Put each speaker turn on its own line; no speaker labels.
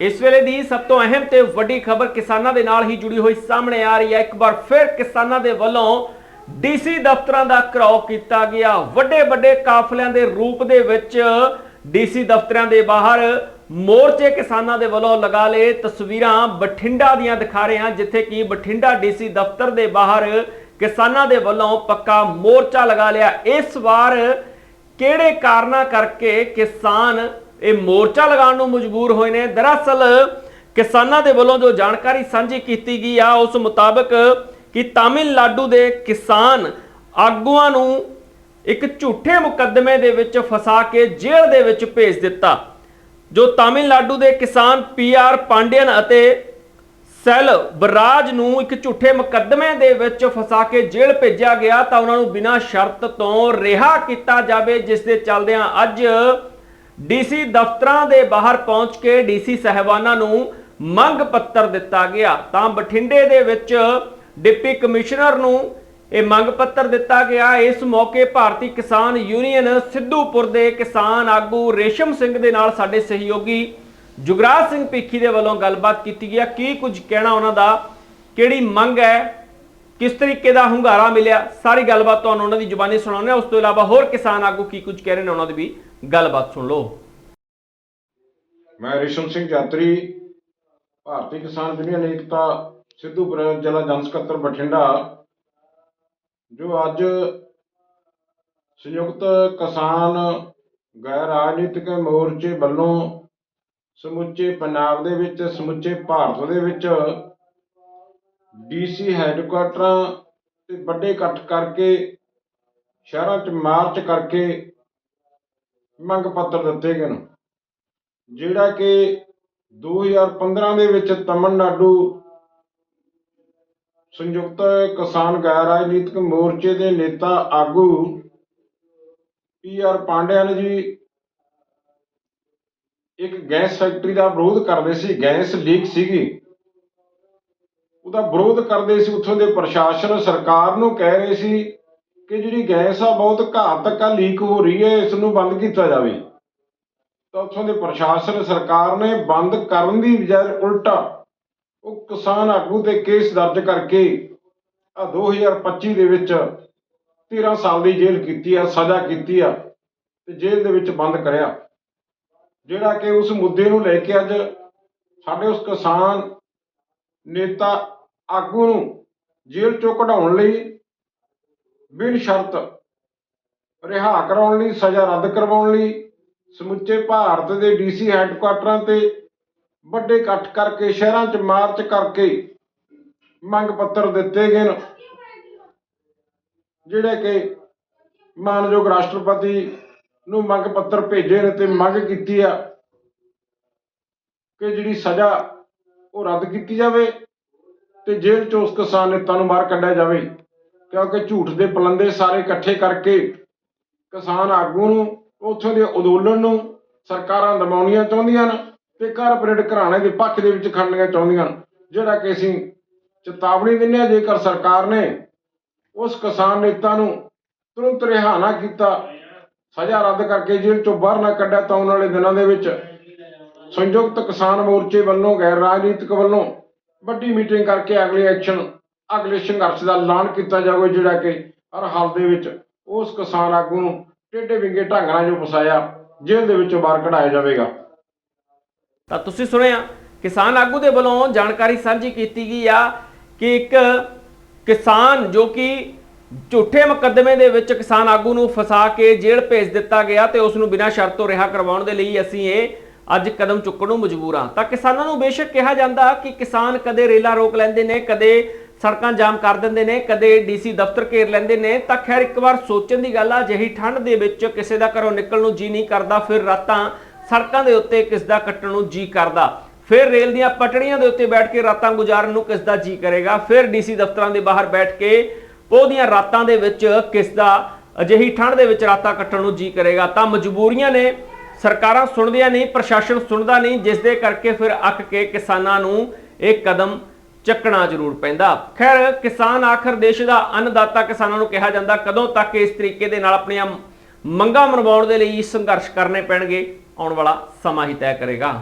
ਇਸ ਵੇਲੇ ਦੀ ਸਭ ਤੋਂ ਅਹਿਮ ਤੇ ਵੱਡੀ ਖਬਰ ਕਿਸਾਨਾਂ ਦੇ ਨਾਲ ਹੀ ਜੁੜੀ ਹੋਈ ਸਾਹਮਣੇ ਆ ਰਹੀ ਹੈ। ਇੱਕ ਵਾਰ ਫਿਰ ਕਿਸਾਨਾਂ ਦੇ ਵੱਲੋਂ ਡੀਸੀ ਦਫ਼ਤਰਾਂ ਦਾ ਘਰਾਓ ਕੀਤਾ ਗਿਆ। ਵੱਡੇ ਵੱਡੇ ਕਾਫਲਿਆਂ ਦੇ ਰੂਪ ਦੇ ਵਿੱਚ ਡੀਸੀ ਦਫ਼ਤਰਾਂ ਦੇ ਬਾਹਰ ਮੋਰਚੇ ਕਿਸਾਨਾਂ ਦੇ ਵੱਲੋਂ ਲਗਾ ਲਏ ਤਸਵੀਰਾਂ ਬਠਿੰਡਾ ਦੀਆਂ ਦਿਖਾ ਰਹੇ ਹਾਂ, ਜਿੱਥੇ ਕਿ ਬਠਿੰਡਾ ਡੀਸੀ ਦਫ਼ਤਰ ਦੇ ਬਾਹਰ ਕਿਸਾਨਾਂ ਦੇ ਵੱਲੋਂ ਪੱਕਾ ਮੋਰਚਾ ਲਗਾ ਲਿਆ। ਇਸ ਵਾਰ ਕਿਹੜੇ ਕਾਰਨਾਂ ਕਰਕੇ ਕਿਸਾਨ ਇਹ ਮੋਰਚਾ ਲਗਾਉਣ ਨੂੰ ਮਜਬੂਰ ਹੋਏ ਨੇ। ਦਰਅਸਲ ਕਿਸਾਨਾਂ ਦੇ ਵੱਲੋਂ ਜੋ ਜਾਣਕਾਰੀ ਸਾਂਝੀ ਕੀਤੀ ਗਈ ਆ, ਉਸ ਮੁਤਾਬਕ ਕਿ ਤਾਮਿਲਨਾਡੂ ਦੇ ਕਿਸਾਨ ਆਗੂਆਂ ਨੂੰ ਇੱਕ ਝੂਠੇ ਮੁਕੱਦਮੇ ਦੇ ਵਿੱਚ ਫਸਾ ਕੇ ਜੇਲ੍ਹ ਦੇ ਵਿੱਚ ਭੇਜ ਦਿੱਤਾ। ਜੋ ਤਾਮਿਲਨਾਡੂ ਦੇ ਕਿਸਾਨ ਪੀਆਰ ਪਾਂਡਿਅਨ ਅਤੇ ਸੈਲ ਬਰਾਜ ਨੂੰ ਇੱਕ ਝੂਠੇ ਮੁਕੱਦਮੇ ਦੇ ਵਿੱਚ ਫਸਾ ਕੇ ਜੇਲ੍ਹ ਭੇਜਿਆ ਗਿਆ ਤਾਂ ਉਹਨਾਂ ਨੂੰ ਬਿਨਾਂ ਸ਼ਰਤ ਤੋਂ ਰਿਹਾ ਕੀਤਾ ਜਾਵੇ, ਜਿਸ ਦੇ ਚੱਲਦਿਆਂ ਅੱਜ ਡੀਸੀ ਦਫ਼ਤਰਾਂ ਦੇ ਬਾਹਰ ਪਹੁੰਚ ਕੇ ਡੀਸੀ ਸਹਿਬਾਨਾਂ ਨੂੰ ਮੰਗ ਪੱਤਰ ਦਿੱਤਾ ਗਿਆ। ਤਾਂ ਬਠਿੰਡੇ ਦੇ ਵਿੱਚ ਡਿਪਟੀ ਕਮਿਸ਼ਨਰ ਨੂੰ ਇਹ ਮੰਗ ਪੱਤਰ ਦਿੱਤਾ ਗਿਆ। ਇਸ ਮੌਕੇ ਭਾਰਤੀ ਕਿਸਾਨ ਯੂਨੀਅਨ ਸਿੱਧੂਪੁਰ ਦੇ ਕਿਸਾਨ ਆਗੂ ਰੇਸ਼ਮ ਸਿੰਘ ਦੇ ਨਾਲ ਸਾਡੇ ਸਹਿਯੋਗੀ ਜੁਗਰਾਜ ਸਿੰਘ ਪੀਖੀ ਦੇ ਵੱਲੋਂ ਗੱਲਬਾਤ ਕੀਤੀ ਗਿਆ ਕੀ ਕੁਝ ਕਹਿਣਾ ਉਹਨਾਂ ਦਾ? ਕਿਹੜੀ ਮੰਗ ਹੈ? ਕਿਸ ਤਰੀਕੇ ਦਾ ਹੁੰਗਾਰਾ ਮਿਲਿਆ? ਸਾਰੀ ਗੱਲਬਾਤ ਤੁਹਾਨੂੰ ਉਹਨਾਂ ਦੀ ਜ਼ੁਬਾਨੀ ਸੁਣਾਉਂਦੇ ਹਾਂ। ਉਸ ਤੋਂ ਇਲਾਵਾ ਹੋਰ ਕਿਸਾਨ ਆਗੂ ਕੀ ਕੁਝ ਕਹਿ ਰਹੇ ਨੇ ਉਹਨਾਂ ਦੇ ਵੀ ਗੱਲਬਾਤ ਸੁਣ ਲਓ।
ਮੈਂ ਰਿਸ਼ਮ ਸਿੰਘ ਯਾਤਰੀ, ਭਾਰਤੀ ਕਿਸਾਨ ਯੂਨੀਅਨ ਏਕਤਾ ਸਿੱਧੂਪੁਰ ਜ਼ਿਲ੍ਹਾ ਜਨ ਸਕੱਤਰ ਬਠਿੰਡਾ, ਜੋ ਅੱਜ ਸੰਯੁਕਤ ਕਿਸਾਨ ਗੈਰ ਰਾਜਨੀਤਿਕ ਮੋਰਚੇ ਵੱਲੋਂ ਸਮੁੱਚੇ ਪੰਜਾਬ ਦੇ ਵਿੱਚ, ਸਮੁੱਚੇ ਭਾਰਤ ਦੇ ਵਿੱਚ ਡੀਸੀ ਹੈੱਡਕੁਆਟਰਾਂ ਤੇ ਵੱਡੇ ਇਕੱਠ ਕਰਕੇ, ਸ਼ਹਿਰਾਂ 'ਚ ਮਾਰਚ ਕਰਕੇ ਮੰਗ ਪੱਤਰ ਦਿੱਤੇ ਗਏ ਨੇ। ਜਿਹੜਾ ਕਿ 2015 ਦੇ ਵਿੱਚ ਤਮਿਲਨਾਡੂ ਸੰਯੁਕਤ ਕਿਸਾਨ ਗੈਰ ਰਾਜਨੀਤਿਕ ਮੋਰਚੇ ਦੇ ਨੇਤਾ ਆਗੂ ਪੀ ਆਰ ਪਾਂਡਿਆਨ ਜੀ ਇੱਕ ਗੈਸ ਫੈਕਟਰੀ ਦਾ ਵਿਰੋਧ ਕਰਦੇ ਸੀ, ਗੈਸ ਲੀਕ ਸੀਗੀ। ਉਹਦਾ ਵਿਰੋਧ ਕਰਦੇ ਸੀ, ਉੱਥੋਂ ਦੇ ਪ੍ਰਸ਼ਾਸਨ ਸਰਕਾਰ ਨੂੰ ਕਹਿ ਰਹੇ ਸੀ ਕਿ ਜਿਹੜੀ ਗੈਸ ਆ ਬਹੁਤ ਘਾਤਕ ਆ ਲੀਕ ਹੋ ਰਹੀ ਹੈ, ਇਸ ਨੂੰ ਬੰਦ ਕੀਤਾ ਜਾਵੇ। ਤਾਂ ਉੱਥੋਂ ਦੇ ਪ੍ਰਸ਼ਾਸਨ, ਸਰਕਾਰ ਨੇ ਬੰਦ ਕਰਨ ਦੀ ਬਜਾਏ ਉਲਟਾ ਉਹ ਕਿਸਾਨ ਆਗੂ ਤੇ ਕੇਸ ਦਰਜ ਕਰਕੇ ਆ 2025 ਦੇ ਵਿੱਚ 13 ਸਾਲ ਦੀ ਜੇਲ੍ਹ ਕੀਤੀ ਆ, ਸਜ਼ਾ ਕੀਤੀ ਆ ਤੇ ਜੇਲ੍ਹ ਦੇ ਵਿੱਚ ਬੰਦ ਕਰਿਆ। ਜਿਹੜਾ ਕਿ ਉਸ ਮੁੱਦੇ ਨੂੰ ਲੈ ਕੇ ਅੱਜ ਸਾਡੇ ਉਸ ਕਿਸਾਨ ਨੇਤਾ ਆਗੂ ਨੂੰ ਜੇਲ੍ਹ ਚੋਂ ਕਢਾਉਣ ਲਈ ਬਿਨ ਸ਼ਰਤ ਰਿਹਾ ਕਰਾਉਣ ਲਈ, ਸਜ਼ਾ ਰੱਦ ਕਰਵਾਉਣ ਲਈ, ਸਮੁੱਚੇ ਭਾਰਤ ਦੇ ਡੀਸੀ ਹੈੱਡਕੁਆਟਰਾਂ ਤੇ ਵੱਡੇ ਇਕੱਠ ਕਰਕੇ, ਸ਼ਹਿਰਾਂ 'ਚ ਮਾਰਚ ਕਰਕੇ ਮੰਗ ਪੱਤਰ ਦਿੱਤੇ ਗਏ ਨੇ, ਜਿਹੜੇ ਕਿ ਮਾਨਯੋਗ ਰਾਸ਼ਟਰਪਤੀ ਨੂੰ ਮੰਗ ਪੱਤਰ ਭੇਜੇ ਨੇ ਤੇ ਮੰਗ ਕੀਤੀ ਆ ਕਿ ਜਿਹੜੀ ਸਜ਼ਾ ਉਹ ਰੱਦ ਕੀਤੀ ਜਾਵੇ ਤੇ ਜੇਲ੍ਹ 'ਚੋਂ ਉਸ ਕਿਸਾਨ ਨੇਤਾ ਨੂੰ ਬਾਹਰ ਕੱਢਿਆ ਜਾਵੇ। ਕਿਉਂਕਿ ਝੂਠ ਦੇ ਪਲੰਦੇ ਸਾਰੇ ਇਕੱਠੇ ਕਰਕੇ ਕਿਸਾਨ ਆਗੂ ਨੂੰ, ਉੱਥੋਂ ਦੇ ਅੰਦੋਲਨ ਨੂੰ ਸਰਕਾਰਾਂ ਦਬਾਉਣੀਆਂ ਚਾਹੁੰਦੀਆਂ ਨੇ ਤੇ ਕਾਰਪੋਰੇਟ ਘਰਾਣੇ ਦੇ ਪੱਖ ਦੇ ਵਿੱਚ ਖੜਨੀਆਂ ਚਾਹੁੰਦੀਆਂ ਨੇ ਜਿਹੜਾ ਕਿ ਅਸੀਂ ਚੇਤਾਵਨੀ ਦਿੰਦੇ ਹਾਂ, ਜੇਕਰ ਸਰਕਾਰ ਨੇ ਉਸ ਕਿਸਾਨ ਨੇਤਾ ਨੂੰ ਤੁਰੰਤ ਰਿਹਾ ਨਾ ਕੀਤਾ, ਸਜ਼ਾ ਰੱਦ ਕਰਕੇ ਜੇਲ੍ਹ ਚੋਂ ਬਾਹਰ ਨਾ ਕੱਢਿਆ, ਤਾਂ ਆਉਣ ਵਾਲੇ ਦਿਨਾਂ ਦੇ ਵਿੱਚ ਸੰਯੁਕਤ ਕਿਸਾਨ ਮੋਰਚੇ ਵੱਲੋਂ, ਗੈਰ ਰਾਜਨੀਤਿਕ ਵੱਲੋਂ ਵੱਡੀ ਮੀਟਿੰਗ ਕਰਕੇ ਅਗਲੇ ਐਕਸ਼ਨ ਅਗਲੇ ਸੰਘਰਸ਼ ਦਾ ਐਲਾਨ ਕੀਤਾ ਜਾਵੇ ਜਿਹੜਾ ਕਿ ਹਰ ਹਾਲ ਦੇ ਵਿੱਚ ਉਸ ਕਿਸਾਨ ਆਗੂ ਨੂੰ ਟੇਢੇ ਵਿੰਗੇ ਢੰਗ ਨਾਲ ਜੋ ਫਸਾਇਆ, ਜੇਲ੍ਹ ਦੇ ਵਿੱਚੋਂ ਬਾਹਰ ਕਢਾਇਆ ਜਾਵੇਗਾ।
ਤਾਂ ਤੁਸੀਂ ਸੁਣਿਆ, ਕਿਸਾਨ ਆਗੂ ਦੇ ਵੱਲੋਂ ਜਾਣਕਾਰੀ ਸਾਂਝੀ ਕੀਤੀ ਗਈ ਆ ਕਿ ਇੱਕ ਕਿਸਾਨ ਜੋ ਕਿ ਝੂਠੇ ਮੁਕੱਦਮੇ ਦੇ ਵਿੱਚ ਕਿਸਾਨ ਆਗੂ ਨੂੰ ਫਸਾ ਕੇ ਜੇਲ੍ਹ ਭੇਜ ਦਿੱਤਾ ਗਿਆ ਤੇ ਉਸ ਨੂੰ ਬਿਨਾਂ ਸ਼ਰਤ ਤੋਂ ਰਿਹਾ ਕਰਵਾਉਣ ਦੇ ਲਈ ਅਸੀਂ ਇਹ ਅੱਜ ਕਦਮ ਚੁੱਕਣ ਨੂੰ ਮਜਬੂਰ ਹਾਂ। ਤਾਂ ਕਿਸਾਨਾਂ ਨੂੰ ਬੇਸ਼ੱਕ ਕਿਹਾ ਜਾਂਦਾ ਕਿ ਕਿਸਾਨ ਕਦੇ ਰੇਲਾ ਰੋਕ ਲੈਂਦੇ ਨੇ, ਕਦੇ ਸੜਕਾਂ ਜਾਮ ਕਰ ਦਿੰਦੇ ਨੇ, ਕਦੇ ਡੀਸੀ ਦਫ਼ਤਰ ਘੇਰ ਲੈਂਦੇ ਨੇ, ਤਾਂ ਖੈਰ ਇੱਕ ਵਾਰ ਸੋਚਣ ਦੀ ਗੱਲ ਆ ਜਿਹੀ ਠੰਡ ਦੇ ਵਿੱਚ ਕਿਸੇ ਦਾ ਘਰੋਂ ਨਿਕਲਣ ਨੂੰ ਜੀ ਨਹੀਂ ਕਰਦਾ, ਫਿਰ ਰਾਤਾਂ ਸੜਕਾਂ ਦੇ ਉੱਤੇ ਕਿਸ ਦਾ ਕੱਟਣ ਨੂੰ ਜੀ ਕਰਦਾ। ਫਿਰ ਰੇਲ ਦੀਆਂ ਪਟੜੀਆਂ ਦੇ ਉੱਤੇ ਬੈਠ ਕੇ ਰਾਤਾਂ ਗੁਜ਼ਾਰਨ ਨੂੰ ਕਿਸ ਦਾ ਜੀ ਕਰੇਗਾ। ਫਿਰ ਡੀਸੀ ਦਫ਼ਤਰਾਂ ਦੇ ਬਾਹਰ ਬੈਠ ਕੇ ਉਹਦੀਆਂ ਰਾਤਾਂ ਦੇ ਵਿੱਚ ਕਿਸ ਦਾ ਅਜਿਹੀ ਠੰਡ ਦੇ ਵਿੱਚ ਰਾਤਾਂ ਕੱਟਣ ਨੂੰ ਜੀ ਕਰੇਗਾ। ਤਾਂ ਮਜਬੂਰੀਆਂ ਨੇ, ਸਰਕਾਰਾਂ ਸੁਣਦੀਆਂ ਨਹੀਂ, ਪ੍ਰਸ਼ਾਸਨ ਸੁਣਦਾ ਨਹੀਂ, ਜਿਸ ਦੇ ਕਰਕੇ ਫਿਰ ਅੱਕ ਕੇ ਕਿਸਾਨਾਂ ਨੂੰ ਇਹ ਕਦਮ ਚੱਕਣਾ ਜ਼ਰੂਰ ਪੈਂਦਾ। ਖੈਰ, ਕਿਸਾਨ ਆਖਰ ਦੇਸ਼ ਦਾ ਅੰਨਦਾਤਾ ਕਿਸਾਨਾਂ ਨੂੰ ਕਿਹਾ ਜਾਂਦਾ, ਕਦੋਂ ਤੱਕ ਇਸ ਤਰੀਕੇ ਦੇ ਨਾਲ ਆਪਣੀਆਂ ਮੰਗਾਂ ਮਨਵਾਉਣ ਦੇ ਲਈ ਸੰਘਰਸ਼ ਕਰਨੇ ਪੈਣਗੇ? ਆਉਣ ਵਾਲਾ ਸਮਾਂ ਹੀ ਤੈਅ ਕਰੇਗਾ।